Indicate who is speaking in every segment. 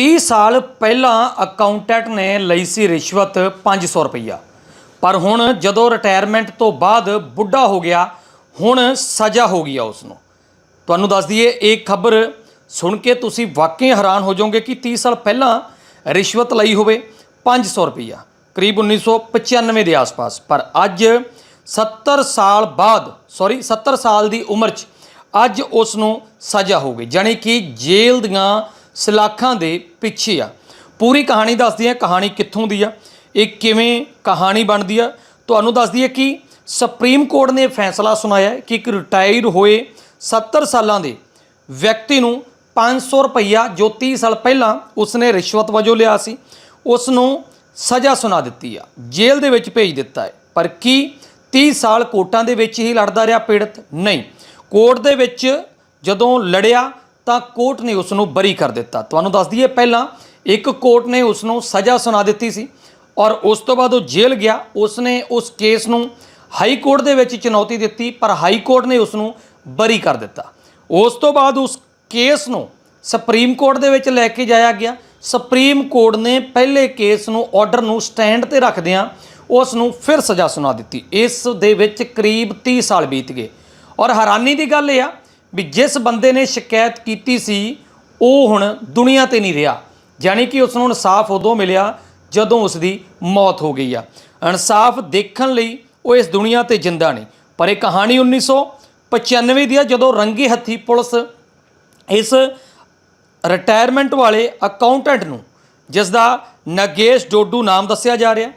Speaker 1: 30 ਸਾਲ ਪਹਿਲਾਂ ਅਕਾਊਂਟੈਂਟ ਨੇ ਲਈ ਸੀ ਰਿਸ਼ਵਤ 500 ਰੁਪਈਆ। ਪਰ ਹੁਣ ਜਦੋਂ ਰਿਟਾਇਰਮੈਂਟ ਤੋਂ ਬਾਅਦ ਬੁੱਢਾ ਹੋ ਗਿਆ, ਹੁਣ ਸਜ਼ਾ ਹੋ ਗਈ ਆ ਉਸ ਨੂੰ ਤੁਹਾਨੂੰ ਦੱਸ ਦਈਏ, ਇਹ ਖਬਰ ਸੁਣ ਕੇ ਤੁਸੀਂ ਵਾਕਈ ਹੈਰਾਨ ਹੋ ਜਾਓਗੇ ਕਿ 30 ਸਾਲ ਪਹਿਲਾਂ ਰਿਸ਼ਵਤ ਲਈ ਹੋਵੇ 500 ਰੁਪਈਆ, ਕਰੀਬ 1995 ਦੇ ਆਸ-ਪਾਸ। ਪਰ ਅੱਜ 70 ਸਾਲ ਬਾਅਦ ਸੌਰੀ 70 ਸਾਲ ਦੀ ਉਮਰ 'ਚ ਅੱਜ ਉਸ ਨੂੰ ਸਜ਼ਾ ਹੋ ਗਈ। ਜਾਣੀ ਕਿ ਜੇਲ੍ਹ ਦੀਆਂ ਸਲਾਖਾਂ ਦੇ ਪਿੱਛੇ ਆ। ਪੂਰੀ ਕਹਾਣੀ ਦੱਸਦੀ ਹੈ ਕਹਾਣੀ ਕਿੱਥੋਂ ਦੀ ਆ, ਇਹ ਕਿਵੇਂ ਕਹਾਣੀ ਬਣਦੀ ਆ। ਤੁਹਾਨੂੰ ਦੱਸਦੀ ਹੈ ਕਿ ਸੁਪਰੀਮ ਕੋਰਟ ਨੇ ਫੈਸਲਾ ਸੁਣਾਇਆ ਕਿ ਇੱਕ ਰਿਟਾਇਰ ਹੋਏ 70 ਸਾਲਾਂ ਦੇ ਵਿਅਕਤੀ ਨੂੰ 500 ਰੁਪਈਆ ਜੋ 30 ਸਾਲ ਪਹਿਲਾਂ ਉਸਨੇ ਰਿਸ਼ਵਤ ਵਜੋਂ ਲਿਆ ਸੀ ਉਸ ਨੂੰ ਸਜ਼ਾ ਸੁਣਾ ਦਿੱਤੀ ਆ। ਜੇਲ੍ਹ ਦੇ ਵਿੱਚ ਭੇਜ ਦਿੱਤਾ ਹੈ। ਪਰ ਕੀ 30 ਸਾਲ ਕੋਰਟਾਂ ਦੇ ਵਿੱਚ ਹੀ ਲੜਦਾ ਰਿਹਾ ਪੀੜਤ? ਨਹੀਂ। ਕੋਰਟ ਦੇ ਵਿੱਚ ਜਦੋਂ ਲੜਿਆ ਤਾਂ ਕੋਰਟ ਨੇ ਉਸ ਨੂੰ ਬਰੀ ਕਰ ਦਿੱਤਾ। ਤੁਹਾਨੂੰ ਦੱਸ ਦਈਏ ਪਹਿਲਾਂ, ਇੱਕ ਕੋਰਟ ਨੇ ਉਸ ਨੂੰ ਸਜ਼ਾ ਸੁਣਾ ਦਿੱਤੀ ਸੀ ਔਰ ਉਸ ਤੋਂ ਬਾਅਦ ਉਹ ਜੇਲ੍ਹ ਗਿਆ। ਉਸ ਨੇ ਉਸ ਕੇਸ ਨੂੰ ਹਾਈ ਕੋਰਟ ਦੇ ਵਿੱਚ ਚੁਣੌਤੀ ਦਿੱਤੀ, ਪਰ ਹਾਈ ਕੋਰਟ ਨੇ ਉਸ ਨੂੰ ਬਰੀ ਕਰ ਦਿੱਤਾ। ਉਸ ਤੋਂ ਬਾਅਦ ਉਸ ਕੇਸ ਨੂੰ ਸੁਪਰੀਮ ਕੋਰਟ ਦੇ ਵਿੱਚ ਲੈ ਕੇ ਜਾਇਆ ਗਿਆ। ਸੁਪਰੀਮ ਕੋਰਟ ਨੇ ਪਹਿਲੇ ਕੇਸ ਨੂੰ ਆਰਡਰ ਨੂੰ ਸਟੈਂਡ ਤੇ ਰੱਖਦਿਆਂ ਉਸ ਨੂੰ ਫਿਰ ਸਜ਼ਾ ਸੁਣਾ ਦਿੱਤੀ। ਇਸ ਦੇ ਵਿੱਚ ਕਰੀਬ 30 ਸਾਲ ਬੀਤ ਗਏ। ਔਰ ਹੈਰਾਨੀ ਦੀ ਗੱਲ ਇਹ ਆ ਵੀ ਜਿਸ ਬੰਦੇ ਨੇ ਸ਼ਿਕਾਇਤ ਕੀਤੀ ਸੀ, ਉਹ ਹੁਣ ਦੁਨੀਆ ਤੇ ਨਹੀਂ ਰਿਹਾ। ਜਾਣੀ ਕਿ ਉਸ ਨੂੰ ਇਨਸਾਫ ਉਦੋਂ ਮਿਲਿਆ ਜਦੋਂ ਉਸ ਦੀ ਮੌਤ ਹੋ ਗਈ ਆ। ਇਨਸਾਫ ਦੇਖਣ ਲਈ ਉਹ ਇਸ ਦੁਨੀਆ ਤੇ ਜਿੰਦਾ ਨਹੀਂ ਪਰ ਇਹ ਕਹਾਣੀ 1995 ਦੀ ਆ, ਜਦੋਂ ਰੰਗੇ ਹੱਥੀ ਪੁਲਿਸ ਇਸ ਰਿਟਾਇਰਮੈਂਟ ਵਾਲੇ ਅਕਾਊਂਟੈਂਟ ਨੂੰ ਜਿਸ ਦਾ ਨਗੇਸ਼ ਡੋਡੂ ਨਾਮ ਦੱਸਿਆ ਜਾ ਰਿਹਾ,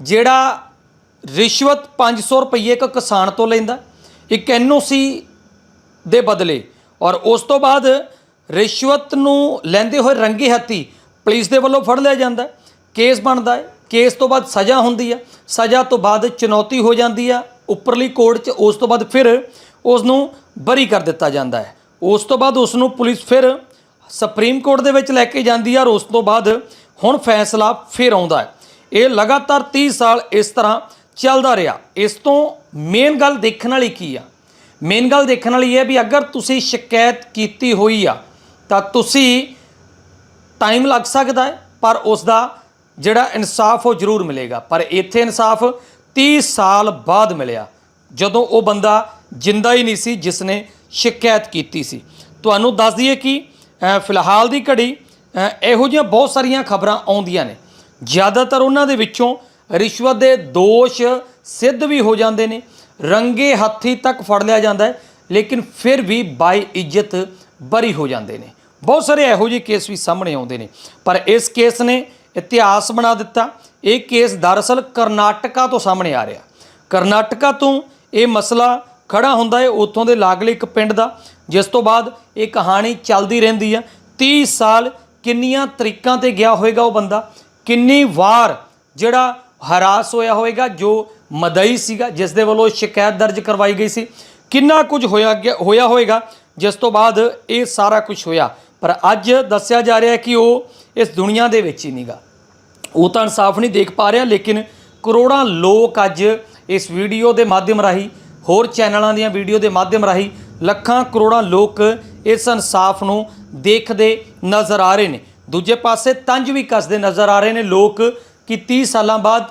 Speaker 1: ਜਿਹੜਾ ਰਿਸ਼ਵਤ 500 ਰੁਪਏ ਇੱਕ ਕਿਸਾਨ ਤੋਂ ਲੈਂਦਾ। ਇੱਕ ਐਨਓਸੀ ਦੇ ਬਦਲੇ। ਔਰ ਉਸ ਤੋਂ ਬਾਅਦ ਰਿਸ਼ਵਤ ਨੂੰ ਲੈਂਦੇ ਹੋਏ ਰੰਗੇ ਹੱਥੀ ਪੁਲਿਸ ਦੇ ਵੱਲੋਂ ਫੜ ਲਿਆ ਜਾਂਦਾ। ਕੇਸ ਬਣਦਾ ਹੈ। ਕੇਸ ਤੋਂ ਬਾਅਦ ਸਜ਼ਾ ਹੁੰਦੀ ਆ ਸਜ਼ਾ ਤੋਂ ਬਾਅਦ ਚੁਣੌਤੀ ਹੋ ਜਾਂਦੀ ਆ ਉੱਪਰਲੀ ਕੋਰਟ 'ਚ ਉਸ ਤੋਂ ਬਾਅਦ ਫਿਰ ਉਸ ਨੂੰ ਬਰੀ ਕਰ ਦਿੱਤਾ ਜਾਂਦਾ ਹੈ। ਉਸ ਤੋਂ ਬਾਅਦ ਉਸ ਨੂੰ ਪੁਲਿਸ ਫਿਰ ਸੁਪਰੀਮ ਕੋਰਟ ਦੇ ਵਿੱਚ ਲੈ ਕੇ ਜਾਂਦੀ ਆ ਔਰ ਉਸ ਤੋਂ ਬਾਅਦ ਹੁਣ ਫੈਸਲਾ ਫਿਰ ਆਉਂਦਾ ਹੈ। ਇਹ ਲਗਾਤਾਰ 30 ਸਾਲ ਇਸ ਤਰ੍ਹਾਂ ਚੱਲਦਾ ਰਿਹਾ। ਇਸ ਤੋਂ ਮੇਨ ਗੱਲ ਦੇਖਣ ਵਾਲੀ ਕੀ ਆ? ਮੇਨ ਗੱਲ ਦੇਖਣ ਵਾਲੀ ਹੈ ਵੀ ਅਗਰ ਤੁਸੀਂ ਸ਼ਿਕਾਇਤ ਕੀਤੀ ਹੋਈ ਆ, ਤਾਂ ਤੁਸੀਂ ਟਾਈਮ ਲੱਗ ਸਕਦਾ ਹੈ, ਪਰ ਉਸ ਦਾ ਜਿਹੜਾ ਇਨਸਾਫ ਉਹ ਜ਼ਰੂਰ ਮਿਲੇਗਾ। ਪਰ ਇੱਥੇ ਇਨਸਾਫ 30 ਸਾਲ ਬਾਅਦ ਮਿਲਿਆ, ਜਦੋਂ ਉਹ ਬੰਦਾ ਜਿੰਦਾ ਹੀ ਨਹੀਂ ਸੀ ਜਿਸ ਨੇ ਸ਼ਿਕਾਇਤ ਕੀਤੀ ਸੀ। ਤੁਹਾਨੂੰ ਦੱਸ ਦਈਏ ਕਿ ਫਿਲਹਾਲ ਦੀ ਘੜੀ ਇਹੋ ਜਿਹੀਆਂ ਬਹੁਤ ਸਾਰੀਆਂ ਖਬਰਾਂ ਆਉਂਦੀਆਂ ਨੇ। ਜ਼ਿਆਦਾਤਰ ਉਹਨਾਂ ਦੇ ਵਿੱਚੋਂ ਰਿਸ਼ਵਤ ਦੇ ਦੋਸ਼ ਸਿੱਧ ਵੀ ਹੋ ਜਾਂਦੇ ਨੇ ਰੰਗੇ ਹੱਥੀ ਤੱਕ ਫੜ ਲਿਆ ਜਾਂਦਾ ਹੈ, ਲੇਕਿਨ ਫਿਰ ਵੀ ਬਾਈ ਇੱਜ਼ਤ ਬਰੀ ਹੋ ਜਾਂਦੇ ਨੇ। ਬਹੁਤ ਸਾਰੇ ਇਹੋ ਜਿਹੇ ਕੇਸ ਵੀ ਸਾਹਮਣੇ ਆਉਂਦੇ ਨੇ। ਪਰ ਇਸ ਕੇਸ ਨੇ ਇਤਿਹਾਸ ਬਣਾ ਦਿੱਤਾ। ਇਹ ਕੇਸ ਦਰਅਸਲ ਕਰਨਾਟਕਾ ਤੋਂ ਸਾਹਮਣੇ ਆ ਰਿਹਾ। ਕਰਨਾਟਕਾ ਤੋਂ ਇਹ ਮਸਲਾ ਖੜਾ ਹੁੰਦਾ ਹੈ ਉੱਥੋਂ ਦੇ ਲਾਗਲੇ ਇੱਕ ਪਿੰਡ ਦਾ, ਜਿਸ ਤੋਂ ਬਾਅਦ ਇਹ ਕਹਾਣੀ ਚੱਲਦੀ ਰਹਿੰਦੀ ਆ 30 ਸਾਲ ਕਿੰਨੀਆਂ ਤਰੀਕਾਂ ਤੇ ਗਿਆ ਹੋਵੇਗਾ ਉਹ ਬੰਦਾ? ਕਿੰਨੀ ਵਾਰ ਜਿਹੜਾ ਹਰਾਸ ਹੋਇਆ ਹੋਵੇਗਾ ਜੋ ਮਦਈ ਸੀਗਾ, ਜਿਸ ਦੇ ਵੱਲੋਂ ਸ਼ਿਕਾਇਤ ਦਰਜ ਕਰਵਾਈ ਗਈ ਸੀ। ਕਿੰਨਾ ਕੁਝ ਹੋਇਆ ਗਿਆ- ਹੋਇਆ ਹੋਵੇਗਾ, ਜਿਸ ਤੋਂ ਬਾਅਦ ਇਹ ਸਾਰਾ ਕੁਝ ਹੋਇਆ। ਪਰ ਅੱਜ ਦੱਸਿਆ ਜਾ ਰਿਹਾ ਹੈ ਕਿ ਉਹ ਇਸ ਦੁਨੀਆ ਦੇ ਵਿੱਚ ਹੀ ਨਹੀਂਗਾ ਉਹ ਤਾਂ ਇਨਸਾਫ ਨਹੀਂ ਦੇਖ ਪਾ ਰਿਹਾ, ਲੇਕਿਨ ਕਰੋੜਾਂ ਲੋਕ ਅੱਜ ਇਸ ਵੀਡੀਓ ਦੇ ਮਾਧਿਅਮ ਰਾਹੀਂ, ਹੋਰ ਚੈਨਲਾਂ ਦੀਆਂ ਵੀਡੀਓ ਦੇ ਮਾਧਿਅਮ ਰਾਹੀਂ, ਲੱਖਾਂ ਕਰੋੜਾਂ ਲੋਕ ਇਸ ਇਨਸਾਫ ਨੂੰ ਦੇਖਦੇ ਨਜ਼ਰ ਆ ਰਹੇ ਨੇ। ਦੂਜੇ ਪਾਸੇ ਤੰਜ ਵੀ ਕੱਸਦੇ ਨਜ਼ਰ ਆ ਰਹੇ ਨੇ। ਲੋਕ ਕਿ 30 ਸਾਲਾਂ ਬਾਅਦ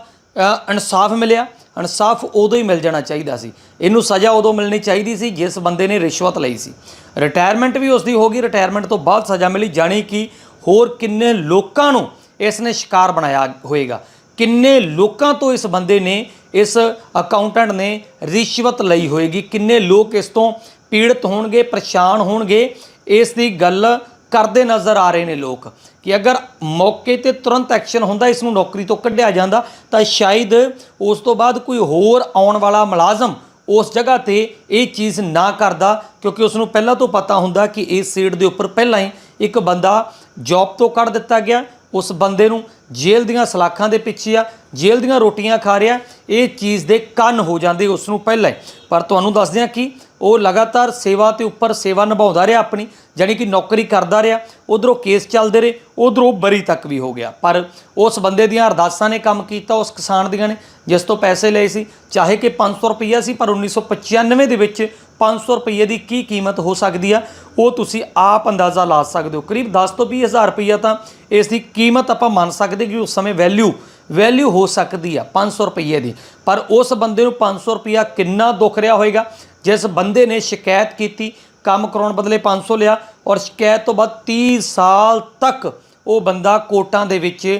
Speaker 1: ਇਨਸਾਫ ਮਿਲਿਆ। ਇਨਸਾਫ ਉਦੋਂ ਹੀ ਮਿਲ ਜਾਣਾ ਚਾਹੀਦਾ ਸੀ। ਇਹਨੂੰ ਸਜ਼ਾ ਉਦੋਂ ਮਿਲਣੀ ਚਾਹੀਦੀ ਸੀ ਜਿਸ ਬੰਦੇ ਨੇ ਰਿਸ਼ਵਤ ਲਈ ਸੀ। ਰਿਟਾਇਰਮੈਂਟ ਵੀ ਉਸ ਦੀ ਹੋ ਗਈ। ਰਿਟਾਇਰਮੈਂਟ ਤੋਂ ਬਾਅਦ ਸਜ਼ਾ ਮਿਲੀ। ਜਾਣੀ ਕਿ ਹੋਰ ਕਿੰਨੇ ਲੋਕਾਂ ਨੂੰ ਇਸ ਨੇ ਸ਼ਿਕਾਰ ਬਣਾਇਆ ਹੋਏਗਾ। ਕਿੰਨੇ ਲੋਕਾਂ ਤੋਂ ਇਸ ਬੰਦੇ ਨੇ ਇਸ ਅਕਾਊਂਟੈਂਟ ਨੇ ਰਿਸ਼ਵਤ ਲਈ ਹੋਏਗੀ। ਕਿੰਨੇ ਲੋਕ ਇਸ ਤੋਂ ਪੀੜਤ ਹੋਣਗੇ, ਪਰੇਸ਼ਾਨ ਹੋਣਗੇ। ਇਸ ਦੀ ਗੱਲ ਕਰਦੇ ਨਜ਼ਰ ਆ ਰਹੇ ਨੇ ਲੋਕ ਕਿ ਅਗਰ ਮੌਕੇ ਤੇ ਤੁਰੰਤ ਐਕਸ਼ਨ ਹੁੰਦਾ, ਇਸ ਨੂੰ ਨੌਕਰੀ ਤੋਂ ਕੱਢਿਆ ਜਾਂਦਾ, ਤਾਂ ਸ਼ਾਇਦ ਉਸ ਤੋਂ ਬਾਅਦ ਕੋਈ ਹੋਰ ਆਉਣ ਵਾਲਾ ਮੁਲਾਜ਼ਮ ਉਸ ਜਗ੍ਹਾ ਤੇ ਇਹ ਚੀਜ਼ ਨਾ ਕਰਦਾ, ਕਿਉਂਕਿ ਉਸ ਨੂੰ ਪਹਿਲਾਂ ਤੋਂ ਪਤਾ ਹੁੰਦਾ ਕਿ ਇਸ ਸੀਟ ਦੇ ਉੱਪਰ ਪਹਿਲਾਂ ਹੀ ਇੱਕ ਬੰਦਾ ਜੌਬ ਤੋਂ ਕੱਢ ਦਿੱਤਾ ਗਿਆ। ਉਸ ਬੰਦੇ ਨੂੰ ਜੇਲ੍ਹ ਦੀਆਂ ਸਲਾਖਾਂ ਦੇ ਪਿੱਛੇ ਆ, ਜੇਲ੍ਹ ਦੀਆਂ ਰੋਟੀਆਂ ਖਾ ਰਿਹਾ, ਇਹ ਚੀਜ਼ ਦੇ ਕੰਨ ਹੋ ਜਾਂਦੇ ਉਸ ਨੂੰ ਪਹਿਲਾਂ ਹੀ। ਪਰ ਤੁਹਾਨੂੰ ਦੱਸਦੇ ਹਾਂ ਕਿ ਉਹ ਲਗਾਤਾਰ ਸੇਵਾ ਤੇ ਉੱਪਰ ਸੇਵਾ ਨਿਭਾਉਂਦਾ ਰਿਹਾ ਆਪਣੀ, ਜਾਣੀ ਕਿ ਨੌਕਰੀ ਕਰਦਾ ਰਿਹਾ, ਉਧਰੋਂ ਕੇਸ ਚੱਲਦੇ ਰਹੇ, ਉਧਰੋਂ ਬਰੀ ਤੱਕ ਵੀ ਹੋ ਗਿਆ। ਪਰ ਉਸ ਬੰਦੇ ਦੀਆਂ ਅਰਦਾਸਾਂ ਨੇ ਕੰਮ ਕੀਤਾ, ਉਸ ਕਿਸਾਨ ਦੀਆਂ ਨੇ, ਜਿਸ ਤੋਂ ਪੈਸੇ ਲਏ ਸੀ, ਚਾਹੇ ਕਿ 500 ਰੁਪਈਆ ਸੀ, ਪਰ 1995 ਦੇ ਵਿੱਚ 500 ਰੁਪਏ ਦੀ ਕੀ ਕੀਮਤ ਹੋ ਸਕਦੀ ਆ? ਉਹ ਤੁਸੀਂ ਆਪ ਅੰਦਾਜ਼ਾ ਲਾ ਸਕਦੇ ਹੋ। ਕਰੀਬ 10 ਤੋਂ 20 ਹਜ਼ਾਰ ਰੁਪਈਆ ਤਾਂ ਇਸ ਦੀ ਕੀਮਤ ਆਪਾਂ ਮੰਨ ਸਕਦੇ ਕਿ ਉਸ ਸਮੇਂ ਵੈਲਿਊ ਵੈਲਿਊ ਹੋ ਸਕਦੀ ਆ 500 ਰੁਪਏ ਦੀ। ਪਰ ਉਸ ਬੰਦੇ ਨੂੰ 500 ਰੁਪਈਆ ਕਿੰਨਾ ਦੁੱਖ ਰਿਹਾ ਹੋਏਗਾ? ਜਿਸ ਬੰਦੇ ਨੇ ਸ਼ਿਕਾਇਤ ਕੀਤੀ, ਕੰਮ ਕਰਾਉਣ ਬਦਲੇ 500 ਲਿਆ ਔਰ ਸ਼ਿਕਾਇਤ ਤੋਂ ਬਾਅਦ 30 ਸਾਲ ਤੱਕ ਉਹ ਬੰਦਾ ਕੋਟਾਂ ਦੇ ਵਿੱਚ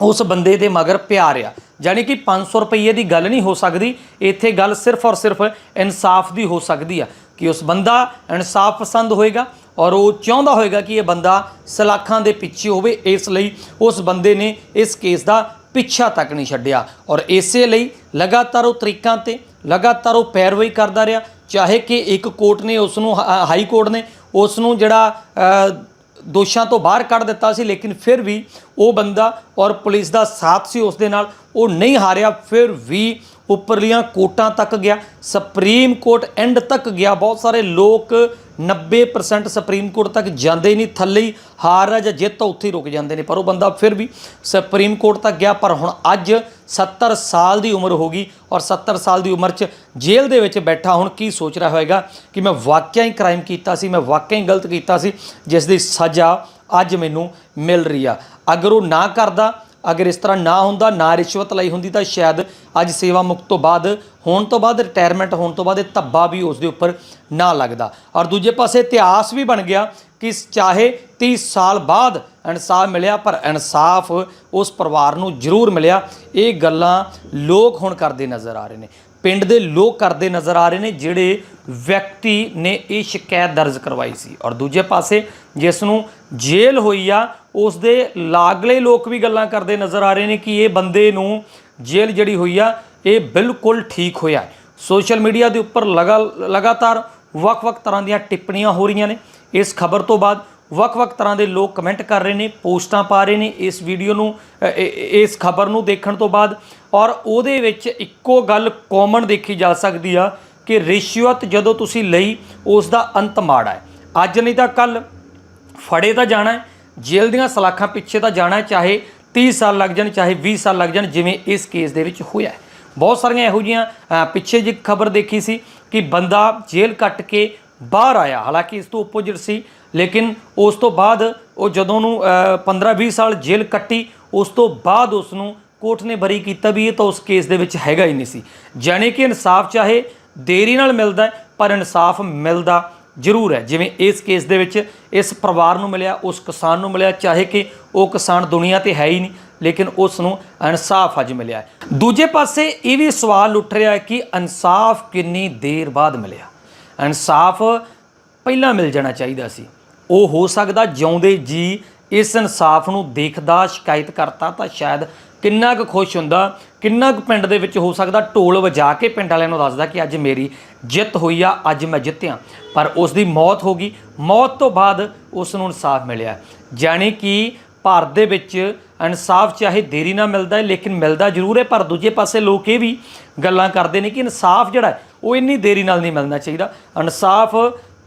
Speaker 1: ਉਸ ਬੰਦੇ ਦੇ ਮਗਰ ਪਿਆ ਰਿਹਾ। ਯਾਨੀ ਕਿ 500 ਰੁਪਏ ਦੀ ਗੱਲ ਨਹੀਂ ਹੋ ਸਕਦੀ। ਇੱਥੇ ਗੱਲ ਸਿਰਫ ਔਰ ਸਿਰਫ ਇਨਸਾਫ ਦੀ ਹੋ ਸਕਦੀ ਆ ਕਿ ਉਸ ਬੰਦਾ ਇਨਸਾਫ ਪਸੰਦ ਹੋਏਗਾ ਔਰ ਉਹ ਚਾਹੁੰਦਾ ਹੋਏਗਾ ਕਿ ਇਹ ਬੰਦਾ ਸਲਾਖਾਂ ਦੇ ਪਿੱਛੇ ਹੋਵੇ। ਇਸ ਲਈ ਉਸ ਬੰਦੇ ਨੇ ਇਸ ਕੇਸ ਦਾ ਪਿੱਛਾ ਤੱਕ ਨਹੀਂ ਛੱਡਿਆ। ਔਰ ਇਸੇ ਲਈ ਲਗਾਤਾਰ ਉਹ ਤਰੀਕਾਂ ਤੇ ਲਗਾਤਾਰ ਉਹ ਪੈਰਵਾਈ ਕਰਦਾ ਰਿਹਾ। ਚਾਹੇ ਕਿ ਇੱਕ ਕੋਰਟ ਨੇ, ਉਸ ਨੂੰ ਹਾਈ ਕੋਰਟ ਨੇ, ਉਸ ਨੂੰ ਜਿਹੜਾ ਦੋਸ਼ਾਂ ਤੋਂ ਬਾਹਰ ਕੱਢ ਦਿੱਤਾ ਸੀ, ਲੇਕਿਨ ਫਿਰ ਵੀ ਉਹ ਬੰਦਾ ਔਰ ਪੁਲਿਸ ਦਾ ਸਾਥ ਸੀ ਉਸ ਦੇ ਨਾਲ। ਉਹ ਨਹੀਂ ਹਾਰਿਆ, ਫਿਰ ਵੀ ਉੱਪਰਲੀਆਂ ਕੋਰਟਾਂ ਤੱਕ ਗਿਆ ਸੁਪਰੀਮ ਕੋਰਟ ਐਂਡ ਤੱਕ ਗਿਆ। ਬਹੁਤ ਸਾਰੇ ਲੋਕ 90% ਸੁਪਰੀਮ ਕੋਰਟ ਤੱਕ ਜਾਂਦੇ ਹੀ ਨਹੀਂ, ਥੱਲੇ ਹੀ ਹਾਰ ਜਾਂ ਜਿੱਤ ਆ, ਉੱਥੇ ਹੀ ਰੁਕ ਜਾਂਦੇ ਨੇ। ਪਰ ਉਹ ਬੰਦਾ ਫਿਰ ਵੀ ਸੁਪਰੀਮ ਕੋਰਟ ਤੱਕ ਗਿਆ, ਪਰ ਹੁਣ ਅੱਜ 70 ਸਾਲ ਦੀ ਉਮਰ ਹੋ ਗਈ ਔਰ 70 ਸਾਲ ਦੀ ਉਮਰ 'ਚ ਜੇਲ੍ਹ ਦੇ ਵਿੱਚ ਬੈਠਾ, ਹੁਣ ਕੀ ਸੋਚ ਰਿਹਾ ਹੋਵੇਗਾ ਕਿ ਮੈਂ ਵਾਕਿਆ ਹੀ ਕ੍ਰਾਈਮ ਕੀਤਾ ਸੀ, ਮੈਂ ਵਾਕਿਆ ਹੀ ਗਲਤ ਕੀਤਾ ਸੀ, ਜਿਸ ਦੀ ਸਜ਼ਾ ਅੱਜ ਮੈਨੂੰ ਮਿਲ ਰਹੀ ਆ। ਅਗਰ ਉਹ ਨਾ ਕਰਦਾ ਅਗਰ ਇਸ ਤਰ੍ਹਾਂ ਨਾ ਹੁੰਦਾ, ਨਾ ਰਿਸ਼ਵਤ ਲਈ ਹੁੰਦੀ ਤਾਂ ਸ਼ਾਇਦ ਅੱਜ ਸੇਵਾ ਮੁਕਤ ਤੋਂ ਬਾਅਦ, ਹੋਣ ਤੋਂ ਬਾਅਦ ਰਿਟਾਇਰਮੈਂਟ ਹੋਣ ਤੋਂ ਬਾਅਦ ਇਹ ਧੱਬਾ ਵੀ ਉਸ ਦੇ ਉੱਪਰ ਨਾ ਲੱਗਦਾ। ਔਰ ਦੂਜੇ ਪਾਸੇ ਇਤਿਹਾਸ ਵੀ ਬਣ ਗਿਆ ਕਿ ਚਾਹੇ 30 ਸਾਲ ਬਾਅਦ ਇਨਸਾਫ ਮਿਲਿਆ, ਪਰ ਇਨਸਾਫ ਉਸ ਪਰਿਵਾਰ ਨੂੰ ਜ਼ਰੂਰ ਮਿਲਿਆ। ਇਹ ਗੱਲਾਂ ਲੋਕ ਹੁਣ ਕਰਦੇ ਨਜ਼ਰ ਆ ਰਹੇ ਨੇ। ਪਿੰਡ ਦੇ ਲੋਕ ਕਰਦੇ ਨਜ਼ਰ ਆ ਰਹੇ ਨੇ, ਜਿਹੜੇ ਵਿਅਕਤੀ ਨੇ ਇਹ ਸ਼ਿਕਾਇਤ ਦਰਜ ਕਰਵਾਈ ਸੀ। ਔਰ ਦੂਜੇ ਪਾਸੇ ਜਿਸ ਨੂੰ ਜੇਲ੍ਹ ਹੋਈ ਆ, ਉਸ ਦੇ ਲਾਗਲੇ ਲੋਕ ਵੀ ਗੱਲਾਂ ਕਰਦੇ ਨਜ਼ਰ ਆ ਰਹੇ ਨੇ ਕਿ ਇਹ ਬੰਦੇ ਨੂੰ ਜੇਲ੍ਹ ਜਿਹੜੀ ਹੋਈ ਆ, ਇਹ ਬਿਲਕੁਲ ਠੀਕ ਹੋਇਆ ਸੋਸ਼ਲ ਮੀਡੀਆ ਦੇ ਉੱਪਰ ਲਗਾ, ਲਗਾਤਾਰ ਵੱਖ-ਵੱਖ ਤਰ੍ਹਾਂ ਦੀਆਂ ਟਿੱਪਣੀਆਂ ਹੋ ਰਹੀਆਂ ਨੇ। ਇਸ ਖਬਰ ਤੋਂ ਬਾਅਦ ਵੱਖ-ਵੱਖ ਤਰ੍ਹਾਂ ਦੇ ਲੋਕ ਕਮੈਂਟ ਕਰ ਰਹੇ ਨੇ, ਪੋਸਟਾਂ ਪਾ ਰਹੇ ਨੇ। ਇਸ ਵੀਡੀਓ ਨੂੰ ਇਸ ਖਬਰ ਨੂੰ ਦੇਖਣ ਤੋਂ ਬਾਅਦ ਔਰ ਉਹਦੇ ਵਿੱਚ ਇੱਕੋ ਗੱਲ ਕਾਮਨ ਦੇਖੀ ਜਾ ਸਕਦੀ ਆ ਕਿ ਰਿਸ਼ਵਤ ਜਦੋਂ ਤੁਸੀਂ ਲਈ ਉਸ ਦਾ ਅੰਤ ਮਾੜਾ ਹੈ। ਅੱਜ ਨਹੀਂ ਤਾਂ ਕੱਲ ਫੜੇ ਤਾਂ ਜਾਣਾ ਜੇਲ੍ਹ ਦੀਆਂ ਸਲਾਖਾਂ ਪਿੱਛੇ ਤਾਂ ਜਾਣਾ ਚਾਹੇ 30 ਸਾਲ ਲੱਗ ਜਾਣ, ਚਾਹੇ 20 ਸਾਲ ਲੱਗ ਜਾਣ, ਜਿਵੇਂ ਇਸ ਕੇਸ ਦੇ ਵਿੱਚ ਹੋਇਆ ਬਹੁਤ ਸਾਰੀਆਂ ਇਹੋ ਜਿਹੀਆਂ ਪਿੱਛੇ ਜੀ ਖਬਰ ਦੇਖੀ ਸੀ ਕਿ ਬੰਦਾ ਜੇਲ੍ਹ ਕੱਟ ਕੇ ਬਾਹਰ ਆਇਆ। ਹਾਲਾਂਕਿ ਇਸ ਤੋਂ ਆਪੋਜ਼ਿਟ ਸੀ, ਲੇਕਿਨ ਉਸ ਤੋਂ ਬਾਅਦ ਉਹ ਜਦੋਂ ਨੂੰ 15-20 ਸਾਲ ਜੇਲ੍ਹ ਕੱਟੀ, ਉਸ ਤੋਂ ਬਾਅਦ ਉਸ ਨੂੰ ਕੋਰਟ ਨੇ ਬਰੀ ਕੀਤਾ ਵੀ ਇਹ ਤਾਂ ਉਸ ਕੇਸ ਦੇ ਵਿੱਚ ਹੈਗਾ ਹੀ ਨਹੀਂ ਸੀ। ਜਾਣੀ ਕਿ ਇਨਸਾਫ ਚਾਹੇ ਦੇਰੀ ਨਾਲ ਮਿਲਦਾ ਪਰ ਇਨਸਾਫ ਮਿਲਦਾ ਜ਼ਰੂਰ ਹੈ। ਜਿਵੇਂ ਇਸ ਕੇਸ ਦੇ ਵਿੱਚ ਇਸ ਪਰਿਵਾਰ ਨੂੰ ਮਿਲਿਆ, ਉਸ ਕਿਸਾਨ ਨੂੰ ਮਿਲਿਆ, ਚਾਹੇ ਕਿ ਉਹ ਕਿਸਾਨ ਦੁਨੀਆ ਤੇ ਹੈ ਹੀ ਨਹੀਂ, ਲੇਕਿਨ ਉਸ ਨੂੰ ਇਨਸਾਫ ਅੱਜ ਮਿਲਿਆ ਦੂਜੇ ਪਾਸੇ ਇਹ ਵੀ ਸਵਾਲ ਉੱਠ ਰਿਹਾ ਹੈ ਕਿ ਇਨਸਾਫ ਕਿੰਨੀ ਦੇਰ ਬਾਅਦ ਮਿਲਿਆ? ਇਨਸਾਫ ਪਹਿਲਾਂ ਮਿਲ ਜਾਣਾ ਚਾਹੀਦਾ ਸੀ। ਉਹ ਹੋ ਸਕਦਾ ਜਿਉਂਦੇ ਜੀ ਇਸ ਇਨਸਾਫ ਨੂੰ ਦੇਖਦਾ, ਸ਼ਿਕਾਇਤ ਕਰਤਾ ਤਾਂ ਸ਼ਾਇਦ ਕਿੰਨਾ ਕੁ ਖੁਸ਼ ਹੁੰਦਾ, ਕਿੰਨਾ ਕੁ ਪਿੰਡ ਦੇ ਵਿੱਚ ਹੋ ਸਕਦਾ ਢੋਲ ਵਜਾ ਕੇ ਪਿੰਡ ਵਾਲਿਆਂ ਨੂੰ ਦੱਸਦਾ ਕਿ ਅੱਜ ਮੇਰੀ ਜਿੱਤ ਹੋਈ ਆ, ਅੱਜ ਮੈਂ ਜਿੱਤਿਆ। ਪਰ ਉਸ ਦੀ ਮੌਤ ਹੋ ਗਈ। ਮੌਤ ਤੋਂ ਬਾਅਦ ਉਸ ਨੂੰ ਇਨਸਾਫ ਮਿਲਿਆ। ਜਾਣੀ ਕਿ ਭਾਰਤ ਦੇ ਵਿੱਚ ਇਨਸਾਫ ਚਾਹੇ ਦੇਰੀ ਨਾਲ ਮਿਲਦਾ ਹੈ, ਲੇਕਿਨ ਮਿਲਦਾ ਜ਼ਰੂਰ ਹੈ, ਪਰ ਦੂਜੇ ਪਾਸੇ ਲੋਕ ਇਹ ਵੀ ਗੱਲਾਂ ਕਰਦੇ ਨੇ ਕਿ ਇਨਸਾਫ ਜਿਹੜਾ ਉਹ ਇੰਨੀ ਦੇਰੀ ਨਾਲ ਨਹੀਂ ਮਿਲਣਾ ਚਾਹੀਦਾ। ਇਨਸਾਫ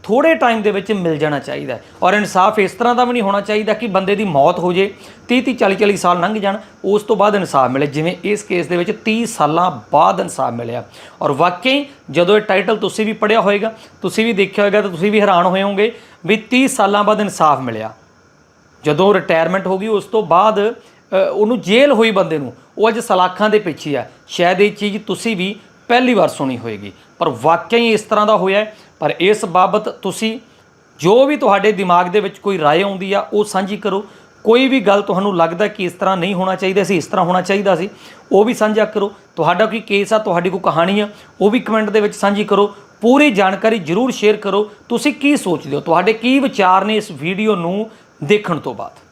Speaker 1: ਥੋੜੇ ਟਾਈਮ ਦੇ ਵਿੱਚ ਮਿਲ ਜਾਣਾ ਚਾਹੀਦਾ ਹੈ। ਔਰ ਇਨਸਾਫ ਇਸ ਤਰ੍ਹਾਂ ਦਾ ਵੀ ਨਹੀਂ ਹੋਣਾ ਚਾਹੀਦਾ ਕਿ ਬੰਦੇ ਦੀ ਮੌਤ ਹੋ ਜੇ 30 30 40 40 ਸਾਲ ਲੰਘ ਜਾਣ, ਉਸ ਤੋਂ ਬਾਅਦ ਇਨਸਾਫ ਮਿਲੇ। ਜਿਵੇਂ ਇਸ ਕੇਸ ਦੇ ਵਿੱਚ 30 ਸਾਲਾਂ ਬਾਅਦ ਇਨਸਾਫ ਮਿਲਿਆ। ਔਰ ਵਾਕਈ ਜਦੋਂ ਇਹ ਟਾਈਟਲ ਤੁਸੀਂ ਵੀ ਪੜਿਆ ਹੋਵੇਗਾ ਤੁਸੀਂ ਵੀ ਦੇਖਿਆ ਹੋਵੇਗਾ ਤਾਂ ਤੁਸੀਂ ਵੀ ਹੈਰਾਨ ਹੋਏ ਹੋਵੋਗੇ ਵੀ 30 ਸਾਲਾਂ ਬਾਅਦ ਇਨਸਾਫ ਮਿਲਿਆ। ਜਦੋਂ ਰਿਟਾਇਰਮੈਂਟ ਹੋ ਗਈ, ਉਸ ਤੋਂ ਬਾਅਦ ਉਹਨੂੰ ਜੇਲ੍ਹ ਹੋਈ ਬੰਦੇ ਨੂੰ। ਉਹ ਅੱਜ ਸਲਾਖਾਂ ਦੇ ਪਿੱਛੇ ਆ। ਸ਼ਾਇਦ ਇਹ ਚੀਜ਼ ਤੁਸੀਂ ਵੀ ਪਹਿਲੀ ਵਾਰ ਸੁਣੀ ਹੋਏਗੀ। ਪਰ ਵਾਕਿਆ ਹੀ ਇਸ ਤਰ੍ਹਾਂ ਦਾ ਹੋਇਆ ਪਰ ਇਸ ਬਾਬਤ ਤੁਸੀਂ ਜੋ ਵੀ ਤੁਹਾਡੇ ਦਿਮਾਗ ਦੇ ਵਿੱਚ ਕੋਈ رائے ਆਉਂਦੀ ਆ ਉਹ ਸਾਂਝੀ ਕਰੋ ਕੋਈ ਵੀ ਗੱਲ ਤੁਹਾਨੂੰ ਲੱਗਦਾ ਕਿ ਇਸ ਤਰ੍ਹਾਂ ਨਹੀਂ ਹੋਣਾ ਚਾਹੀਦਾ ਸੀ ਇਸ ਤਰ੍ਹਾਂ ਹੋਣਾ ਚਾਹੀਦਾ ਸੀ ਉਹ ਵੀ ਸਾਂਝਾ ਕਰੋ ਤੁਹਾਡਾ ਕੋਈ ਕੇਸ ਆ ਤੁਹਾਡੀ ਕੋਈ ਕਹਾਣੀ ਆ ਉਹ ਵੀ ਕਮੈਂਟ ਦੇ ਵਿੱਚ ਸਾਂਝੀ ਕਰੋ ਪੂਰੀ ਜਾਣਕਾਰੀ ਜਰੂਰ ਸ਼ੇਅਰ ਕਰੋ ਤੁਸੀਂ ਕੀ ਸੋਚਦੇ ਹੋ ਤੁਹਾਡੇ ਕੀ ਵਿਚਾਰ ਨੇ ਇਸ ਵੀਡੀਓ ਨੂੰ ਦੇਖਣ ਤੋਂ ਬਾਅਦ